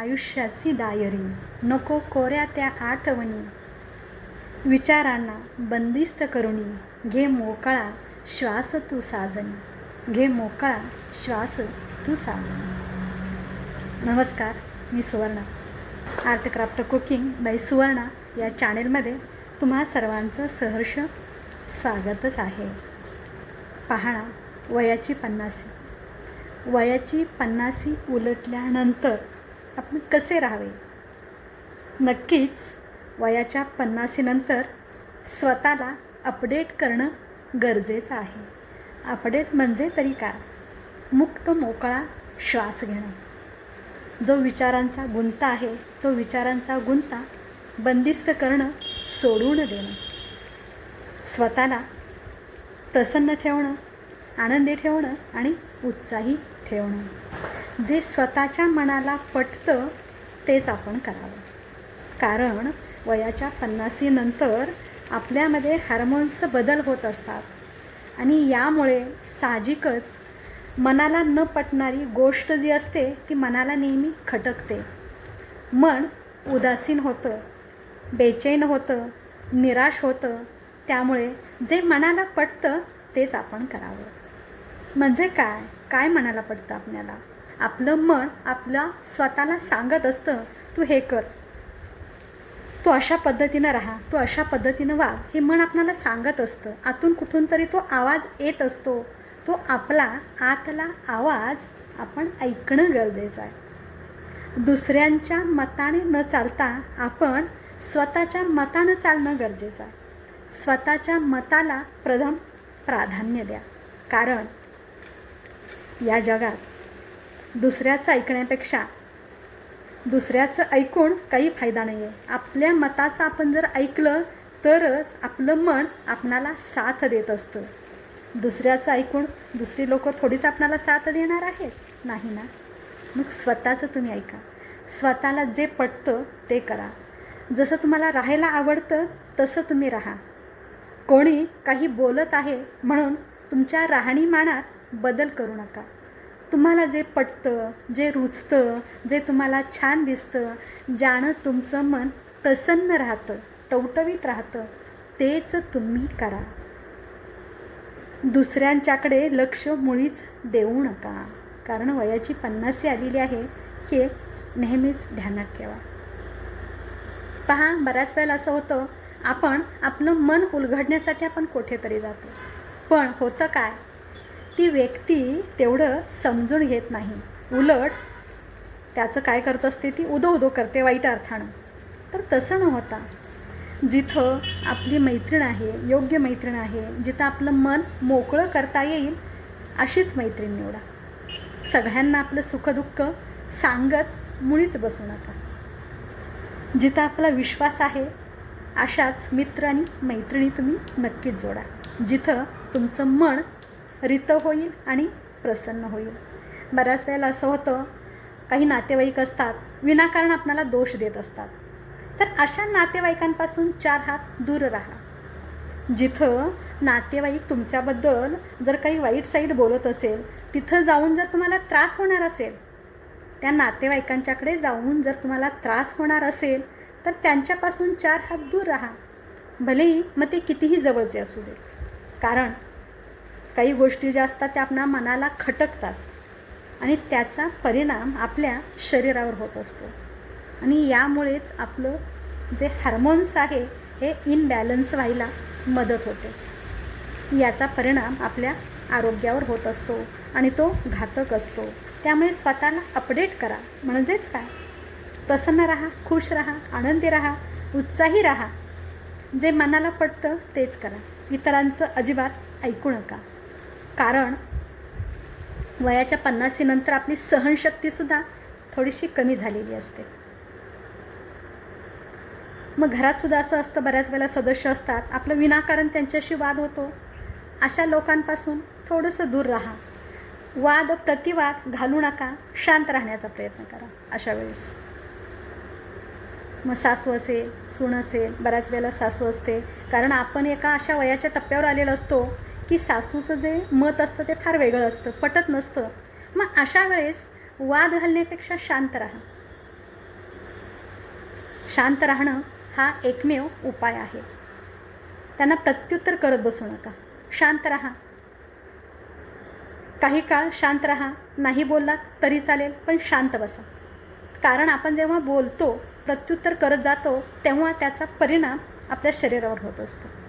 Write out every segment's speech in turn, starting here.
आयुष्याची डायरी. नको कोऱ्या त्या आठवणी. विचारांना बंदिस्त करुणी. घे मोकळा श्वास तू साजनी घे मोकळा श्वास तू साजणी. नमस्कार मी Suvarna. Art craft cooking by Suvarna या चॅनेलमध्ये तुम्हा सर्वांचं सहर्ष स्वागतच आहे. पाहणा वयाची पन्नासी. वयाची पन्नासी उलटल्यानंतर आपण कसे राहावे? नक्कीच वयाच्या पन्नासीनंतर स्वतःला अपडेट करणं गरजेचं आहे. अपडेट म्हणजे तरी काय? मुक्त मोकळा श्वास घेणं. जो विचारांचा गुंता आहे तो विचारांचा गुंता बंदिस्त करणं सोडून देणं. स्वतःला प्रसन्न ठेवणं आनंदी ठेवणं आणि उत्साही ठेवणं. जे स्वतःच्या मनाला पटतं तेच आपण करावं. कारण वयाच्या पन्नासीनंतर आपल्यामध्ये हार्मोन्सचं बदल होत असतात. आणि यामुळे साहजिकच मनाला न पटणारी गोष्ट जी असते ती मनाला नेहमी खटकते. मन उदासीन होतं बेचैन होतं निराश होतं. त्यामुळे जे मनाला पटतं तेच आपण करावं. म्हणजे काय? काय मनाला पडतं आपल्याला? आपलं मन आपला स्वतःला सांगत असतं तू हे कर. तू अशा पद्धतीनं राहा. तू अशा पद्धतीनं वाग. हे मन आपल्याला सांगत असतं. आतून कुठून तरी तो आवाज येत असतो. तो आपला आतला आवाज आपण ऐकणं गरजेचं आहे. दुसऱ्यांच्या मताने न चालता आपण स्वतःच्या मतानं चालणं गरजेचं आहे. स्वतःच्या मताला प्रथम प्राधान्य द्या. कारण या जगात दुसऱ्याचं ऐकण्यापेक्षा. दुसऱ्याचं ऐकून काही फायदा नाही आहे आपल्या मताचं आपण जर ऐकलं तरच आपलं मन आपणाला साथ देत असतं. दुसऱ्याचं ऐकून दुसरी लोक थोडीच आपणाला साथ देणार आहेत? नाही ना? मग स्वतःचं तुम्ही ऐका. स्वतःला जे पटतं ते करा. जसं तुम्हाला राहायला आवडतं तसं तुम्ही राहा. कोणी काही बोलत आहे म्हणून तुमच्या राहणीमानात बदल करू नका. तुम्हाला जे पटतं जे रुचतं जे तुम्हाला छान दिसतं ज्यानं तुमचं मन प्रसन्न राहतं टवटवीत राहतं तेच तुम्ही करा. दुसऱ्यांच्याकडे लक्ष मुळीच देऊ नका. कारण वयाची पन्नासी आलेली आहे हे नेहमीच ध्यानात ठेवा. पहा बऱ्याच वेळेला असं होतं आपण आपलं मन उलगडण्यासाठी आपण कुठेतरी जातो. पण होतं काय? ती व्यक्ती तेवढं समजून घेत नाही. उलट त्याचं काय करत असते ती उदो उदो करते वाईट अर्थानं. तर तसं न होता जिथं आपली मैत्रीण आहे योग्य मैत्रीण आहे जिथं आपलं मन मोकळं करता येईल अशीच मैत्रीण निवडा. सगळ्यांना आपलं सुखदुःख सांगत मुळीच बसू नका. जिथं आपला विश्वास आहे अशाच मित्र आणि मैत्रिणी तुम्ही नक्कीच जोडा. जिथं तुमचं मन रित होईल आणि प्रसन्न होईल. बऱ्याच वेळेला असं होतं काही नातेवाईक असतात विनाकारण आपल्याला दोष देत असतात. तर अशा नातेवाईकांपासून चार हात दूर राहा. जिथं नातेवाईक तुमच्याबद्दल जर काही वाईट साईड बोलत असेल तिथं जाऊन जर तुम्हाला त्रास होणार असेल त्या नातेवाईकांच्याकडे जाऊन जर तुम्हाला त्रास होणार असेल तर त्यांच्यापासून चार हात दूर राहा. भलेही मग ते कितीही जवळचे असू दे. कारण काही गोष्टी ज्या असतात त्या आपल्या मनाला खटकतात. आणि त्याचा परिणाम आपल्या शरीरावर होत असतो. आणि यामुळेच आपलं जे हार्मोन्स आहे हे इनबॅलन्स व्हायला मदत होते. याचा परिणाम आपल्या आरोग्यावर होत असतो आणि तो घातक असतो. त्यामुळे स्वतःला अपडेट करा. म्हणजेच काय? प्रसन्न राहा खुश राहा आनंदी राहा उत्साही राहा. जे मनाला पटतं तेच करा. इतरांचं अजिबात ऐकू नका. कारण वयाच्या पन्नासीनंतर आपली सहनशक्तीसुद्धा थोडीशी कमी झालेली असते. मग घरातसुद्धा असं असतं बऱ्याच वेळेला सदस्य असतात आपलं विनाकारण त्यांच्याशी वाद होतो. अशा लोकांपासून थोडंसं दूर राहा. वाद प्रतिवाद घालू नका शांत राहण्याचा प्रयत्न करा अशा वेळेस. मग सासू असेल सून असेल बऱ्याच वेळेला सासू असते. कारण आपण एका अशा वयाच्या टप्प्यावर आलेलो असतो की सासूचं जे मत असतं ते फार वेगळं असतं पटत नसतं. मग अशा वेळेस वाद घालण्यापेक्षा शांत राहा. शांत राहणं हा एकमेव उपाय आहे. त्यांना प्रत्युत्तर करत बसू नका. शांत राहा. काही काळ शांत राहा नाही बोललात तरी चालेल पण शांत बसा. कारण आपण जेव्हा बोलतो प्रत्युत्तर करत जातो तेव्हा त्याचा परिणाम आपल्या शरीरावर होत असतो.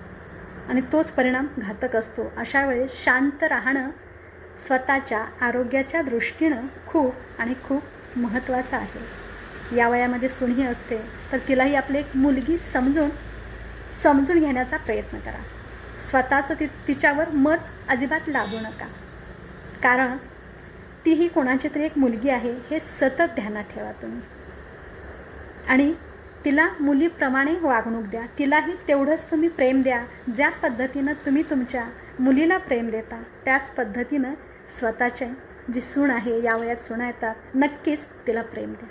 आणि तोच परिणाम घातक असतो. अशा वेळेस शांत राहणं स्वतःच्या आरोग्याच्या दृष्टीनं खूप आणि खूप महत्त्वाचं आहे. या वयामध्ये सुनही असते तर तिलाही आपली एक मुलगी समजून समजून घेण्याचा प्रयत्न करा. स्वतःचं ति तिच्यावर मत अजिबात लागू नका. कारण तीही कोणाची तरी एक मुलगी आहे हे सतत ध्यानात ठेवा तुम्ही. आणि तिला मुलीप्रमाणे वागणूक द्या. तिलाही तेवढंच तुम्ही प्रेम द्या ज्या पद्धतीनं तुम्ही तुमच्या मुलीला प्रेम देता त्याच पद्धतीनं स्वतःचे जी सून आहे या वयात सुना येतात नक्कीच तिला प्रेम द्या.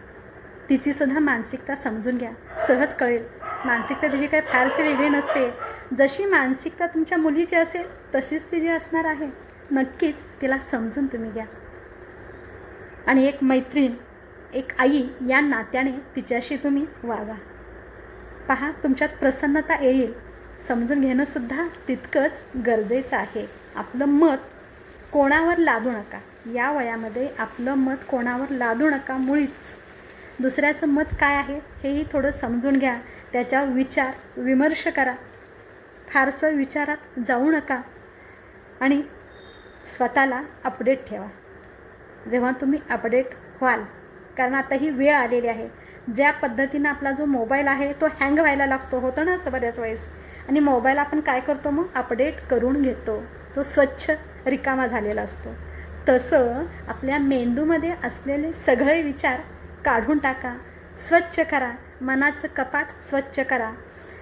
तिचीसुद्धा मानसिकता समजून घ्या. सहज कळेल. मानसिकता तिची काही फारसे वेगळी नसते. जशी मानसिकता तुमच्या मुलीची असेल तशीच तिची असणार आहे. नक्कीच तिला समजून तुम्ही घ्या. आणि एक मैत्रीण एक आई या नात्याने तिच्याशी तुम्ही वागा. पहा तुमच्यात प्रसन्नता येईल. समजून घेणंसुद्धा तितकंच गरजेचं आहे. आपलं मत कोणावर लादू नका. या वयामध्ये आपलं मत कोणावर लादू नका मुळीच. दुसऱ्याचं मत काय आहे हेही थोडं समजून घ्या. त्याच्या विचार विमर्श करा. फारसं विचारात जाऊ नका आणि स्वतःला अपडेट ठेवा. जेव्हा तुम्ही अपडेट व्हाल कारण आता ही वेळ आलेली आहे. ज्या पद्धतीनं आपला जो मोबाईल आहे तो हँग व्हायला लागतो होतं ना असं बऱ्याच वेळेस? आणि मोबाईल आपण काय करतो मग? अपडेट करून घेतो. तो स्वच्छ रिकामा झालेला असतो. तसं आपल्या मेंदूमध्ये असलेले सगळे विचार काढून टाका. स्वच्छ करा. मनाचं कपाट स्वच्छ करा.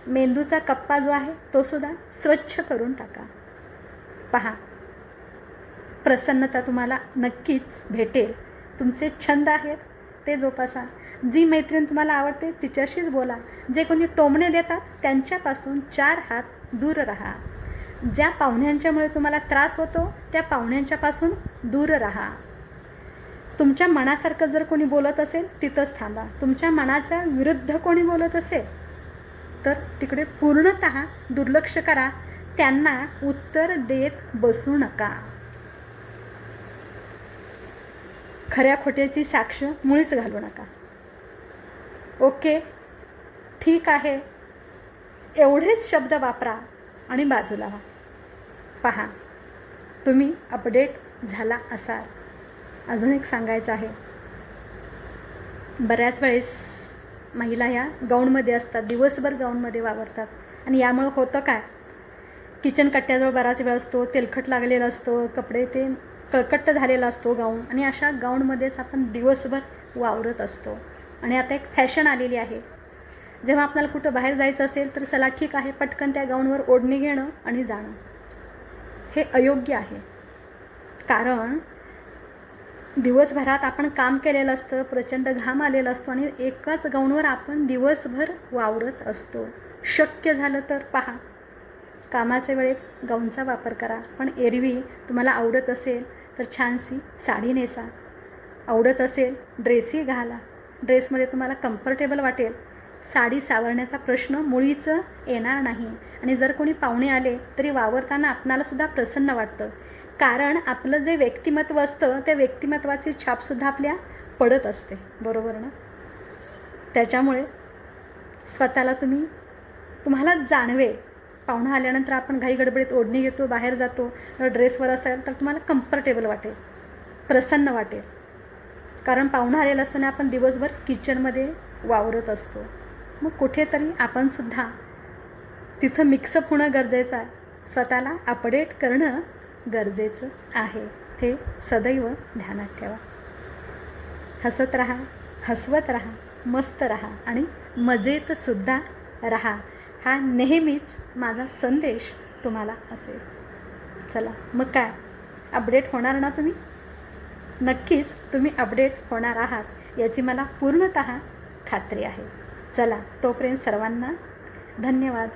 मेंदूचा कप्पा जो आहे तो सुद्धा स्वच्छ करून टाका. पहा. प्रसन्नता तुम्हाला नक्कीच भेटेल. तुमचे छंद आहेत ते जोपासा. जी मैत्रीण तुम्हाला आवडते तिच्याशीच बोला. जे कोणी टोमणे देतात त्यांच्यापासून चार हात दूर राहा. ज्या पाहुण्यांच्यामुळे तुम्हाला त्रास होतो त्या पाहुण्यांच्यापासून दूर राहा. तुमच्या मनासारखं जर कोणी बोलत असेल तिथंच थांबा. तुमच्या मनाच्या विरुद्ध कोणी बोलत असेल तर तिकडे पूर्णत दुर्लक्ष करा. त्यांना उत्तर देत बसू नका. खऱ्या खोट्याची साक्ष मुळीच घालू नका. ओके? ठीक आहे. एवढेच शब्द वापरा आणि बाजूला व्हा. पहा तुम्ही अपडेट झाला असाल. अजून एक सांगायचं आहे. बऱ्याच वेळेस महिला ह्या गाऊनमध्ये असतात दिवसभर गाऊनमध्ये वावरतात. आणि यामुळं होतं काय? किचन कट्ट्याजवळ बराच वेळ असतो तेलखट लागलेला असतो कपडे ते कळकट्ट झालेला असतो गाऊन. आणि अशा गाऊनमध्येच आपण दिवसभर वावरत असतो. आणि आता एक फॅशन आलेली आहे. जेव्हा आपल्याला कुठं बाहेर जायचं असेल तर चला ठीक आहे पटकन त्या गाऊनवर ओढणी घेणं आणि जाणं. हे अयोग्य आहे. कारण दिवसभरात आपण काम केलेलं असतं प्रचंड घाम आलेला असतो आणि एकाच गाऊनवर आपण दिवसभर वावरत असतो. शक्य झालं तर पहा. कामाच्या वेळेत गाऊनचा वापर करा. पण एरवी तुम्हाला आवडत असेल तर छानशी साडी नेसा. आवडत असेल ड्रेसही घाला. ड्रेसमध्ये तुम्हाला कम्फर्टेबल वाटेल. साडी सावरण्याचा प्रश्न मुळीच येणार नाही. आणि जर कोणी पाहुणे आले तरी वावरताना आपणालासुद्धा प्रसन्न वाटतं. कारण आपलं जे व्यक्तिमत्व असतं त्या व्यक्तिमत्वाची छापसुद्धा आपल्या पडत असते. बरोबर ना? त्याच्यामुळे स्वतःला तुम्ही तुम्हाला जाणवेल. पाहुणा आल्यानंतर आपण घाई गडबडीत ओढणी घेतो बाहेर जातो ड्रेसवर असेल तर तुम्हाला कम्फर्टेबल वाटेल प्रसन्न वाटेल. कारण पाहुणा आलेला असतो आणि आपण दिवसभर किचनमध्ये वावरत असतो. मग कुठेतरी आपणसुद्धा तिथं मिक्सअप होणं गरजेचं आहे. स्वतःला अपडेट करणं गरजेचं आहे. हे सदैव ध्यानात ठेवा. हसत राहा हसवत राहा मस्त राहा आणि मजेतसुद्धा राहा. हा नेहमीच माझा संदेश तुम्हाला असेल. चला मग काय? अपडेट होणार ना तुम्ही? नक्कीच तुम्ही अपडेट होणार आहात याची मला पूर्णत खात्री आहे. चला तोपर्यंत सर्वांना धन्यवाद.